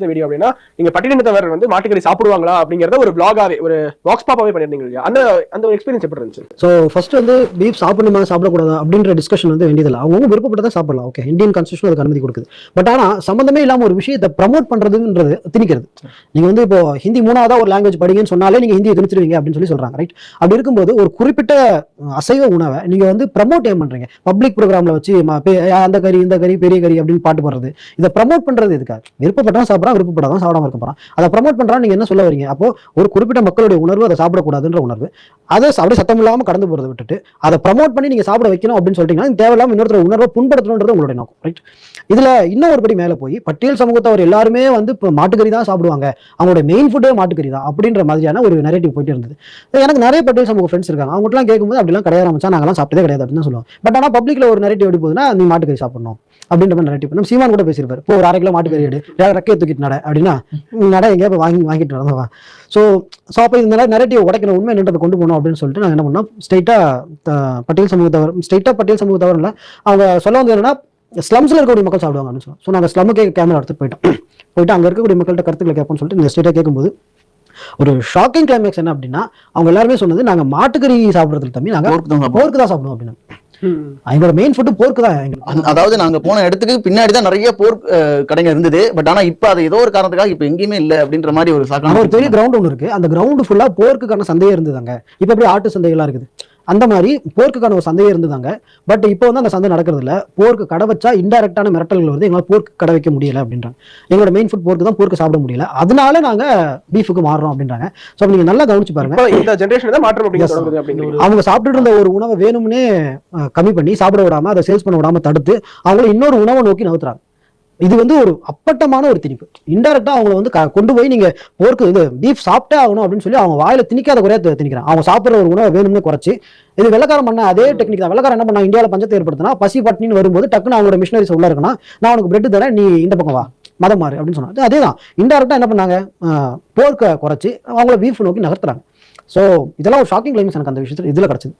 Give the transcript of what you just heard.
எடுத்த வீடியோ அப்படின்னா நீங்க பட்டினத்தவர் வந்து மாட்டுக்கறி சாப்பிடுவாங்களா அப்படிங்கறத ஒரு பிளாகாவே ஒரு பாக்ஸ் பாப்பாவே பண்ணிருந்தீங்க இல்லையா? அந்த அந்த ஒரு எக்ஸ்பீரியன்ஸ் எப்படி இருந்துச்சு? ஸோ ஃபர்ஸ்ட் வந்து பீஃப் சாப்பிடணுமா சாப்பிடக்கூடாதா அப்படின்ற டிஸ்கஷன் வந்து வேண்டியதில்லை. அவங்க விருப்பப்பட்டதான் சாப்பிடலாம் ஓகே இந்தியன் கான்ஸ்டியூஷன் அதுக்கு அனுமதி கொடுக்குது. பட் ஆனால் சம்மந்தமே இல்லாமல் ஒரு விஷயத்தை ப்ரமோட் பண்றதுன்றது திணிக்கிறது. நீங்க வந்து இப்போ ஹிந்தி மூணாவதா ஒரு லாங்குவேஜ் படிங்கன்னு சொன்னாலே நீங்க ஹிந்தியை திணிச்சிருவீங்க அப்படின்னு சொல்லி சொல்றாங்க ரைட் அப்படி இருக்கும்போது ஒரு குறிப்பிட்ட அசைவ உணவை நீங்க வந்து ப்ரமோட் ஏன் பண்றீங்க? பப்ளிக் ப்ரோக்ராம்ல வச்சு அந்த கறி இந்த கறி பெரிய கறி அப்படின்னு பாட்டு போடுறது. இதை ப்ரமோட் பண்றது எதுக்காக? விருப்பப்பட்டா சாப்பிடலாம் விருப்பப்படாதான் சாப்பிடாம இருக்க போறான். அதை ப்ரமோட் பண்றா நீங்க என்ன சொல்ல வரீங்க? அப்போ ஒரு குறிப்பிட்ட மக்களுடைய உணர்வு அதை சாப்பிடக்கூடாதுன்ற உணர்வு. அதை அப்படியே சத்தம் இல்லாம கடந்து போறதை விட்டுட்டு அதை ப்ரமோட் பண்ணி நீங்க சாப்பிட வைக்கணும் அப்படின்னு சொல்லிட்டீங்கன்னா தேவையில்லாம இன்னொருத்தர் உணர்வை புண்படுத்தணுன்றது உங்களுடைய நோக்கம். ரைட் இதுல இன்னும் ஒரு படி மேல போய் பட்டியல் சமூகத்தவர் எல்லாருமே வந்து இப்போ மாட்டுக்கறி தான் சாப்பிடுவாங்க. அவங்களோட மெயின் ஃபுட்டே மாட்டுக்கறி தான் அப்படின்ற மாதிரியான ஒரு நெரேட்டிவ் போயிட்டு இருந்தது. எனக்கு நிறைய பட்டியல் சமூக ஃப்ரெண்ட்ஸ் இருக்காங்க. அவங்கலாம் கேட்கும்போது அப்படிலாம் கிடையாது. ஆரம்பிச்சா நாங்களாம் சாப்பிட்டதே கிடையாது அப்படின்னு தான் சொல்லுவாங்க. பட் ஆனால் பப்ளிக்ல ஒரு நெரேட்டிவ் எப்படி போகுதுன்னா நீ மாட்டுக்கறி சாப்பிடணும். அப்படின்ற மாதிரி நெரேட்டிவ் நம்ம சீமான் கூட பேசியிருப்பாரு. இப்போ ஒரு அரை கிலோ மாட்டுக்கறி எடு. ரெ- ரெக்கையை தூக்கிட்டு நட. அப்படின்னா நட எங்கேயா போய் வாங்கி வாங்கிட்டு வரதா ஸோ ஸோ அப்போ இந்த நெரேட்டிவ் உடைக்கிற உண்மை என்னன்றதை கொண்டு போகணும் அப்படின்னு சொல்லிட்டு நாங்கள் என்ன பண்ணோம்? ஸ்ட்ரைட்டாக பட்டியல் சமூகத்தவர் ஸ்ட்ரைட்டாக பட்டியல் சமூகத்தவர் இல்லை. அவங்க சொல்ல வந்து என்னன்னா ஸ்லம்ஸில் இருக்கக்கூடிய மக்கள் சாப்பிடுவாங்க அப்படின்னு சொல்லுவோம் ஸோ நாங்கள் ஸ்லம்முக்கே கேமரா எடுத்துட்டு போயிட்டோம். போயிட்டு அங்கே இருக்கக்கூடிய மக்கள்கிட்ட கருத்துக்களை கேட்போம்னு சொல்லிட்டு நீங்கள் ஸ்ட்ரைட்டாக கேட்கும்போது ஒரு ஷாக்கிங் கிளைமேக்ஸ் என்ன அப்படின்னா அவங்க எல்லாருமே சொன்னது நாங்கள் மாட்டுக்கறி சாப்பிட்றது தம்பி நாங்கள். போர்க்கு தான் சாப்பிடுவோம் அப்படின்னு. எங்களோட மெயின் ஃபுட்டு போர்க்கு தான். அதாவது நாங்க போன இடத்துக்கு பின்னாடி தான் நிறைய போர் கடைங்க இருந்தது. பட் ஆனா இப்ப அது ஏதோ ஒரு காரணத்துக்காக இப்ப எங்கேயுமே இல்ல அப்படின்ற மாதிரி ஒரு சாக்கான ஒரு பெரிய கிரவுண்ட் ஒன்று இருக்கு. அந்த கிரவுண்ட் ஃபுல்லா போர்க்குக்கான சந்தையே இருந்ததாங்க இப்போ எப்படி ஆட்டு சந்தைகள்லாம் இருக்குது? அந்த மாதிரி போர்க்குக்கான ஒரு சந்தையே இருந்ததாங்க. பட் இப்போ வந்து அந்த சந்தை நடக்கிறது இல்ல போர்க்கு கடை வச்சா இன்டெரக்டான மிரட்டல்கள் வருது. எங்களால் போர்க்கு கடை வைக்க முடியல அப்படின்றாங்க. எங்களோட மெயின் ஃபுட் போர்க்கு தான் போர்க்கு சாப்பிட முடியல. அதனால நாங்க பீஃபுக்கு மாறுறோம் அப்படின்றாங்க. ஸோ நீங்க நல்லா கவனிச்சு பாருங்க. இந்த ஜெனரேஷன் தான் மாற்றம் அவங்க சாப்பிட்டுட்டு இருந்த ஒரு உணவை வேணும்னே கம்மி பண்ணி சாப்பிட விடாம அதை சேல்ஸ் பண்ண விடாம தடுத்து அவங்கள இன்னொரு உணவை நோக்கி நகர்த்துறாங்க. இது வந்து ஒரு அப்பட்டமான ஒரு திணிப்பு. இன்டெரக்டா அவங்கள வந்து க- கொண்டு போய் நீங்க போர்க்கு இது பீஃப் சாப்பிட்டே ஆகணும் அப்படின்னு சொல்லி அவங்க வாயில திணிக்காத குறையா திணிக்கிறான் அவங்க சாப்பிடுற ஒரு உணவை வேணும்னு குறைச்சு இது வெள்ளக்காரன் பண்ண அதே டெக்னிக் தான். வெள்ளக்காரன் என்ன பண்ணா இந்தியாவில் பஞ்சத்தை ஏற்படுத்தினா பசி பட்டினின்னு வரும்போது டக்குன்னு அவங்களோட மிஷினரிஸ் உள்ள இருக்குன்னா நான் உனக்கு பிரெட் தரேன் நீ இந்த பக்கம் வா மதம் மாறு அப்படின்னு சொன்னா அதே தான். இன்டெரக்டா என்ன பண்ணாங்க? போர்க்க குறைச்சு அவங்கள பீஃப் நோக்கி நகர்த்துறாங்க. ஸோ இதெல்லாம் ஒரு ஷாக்கிங் கிளைம்ஸ் எனக்கு அந்த விஷயத்தில் இதில் கிடச்சிது.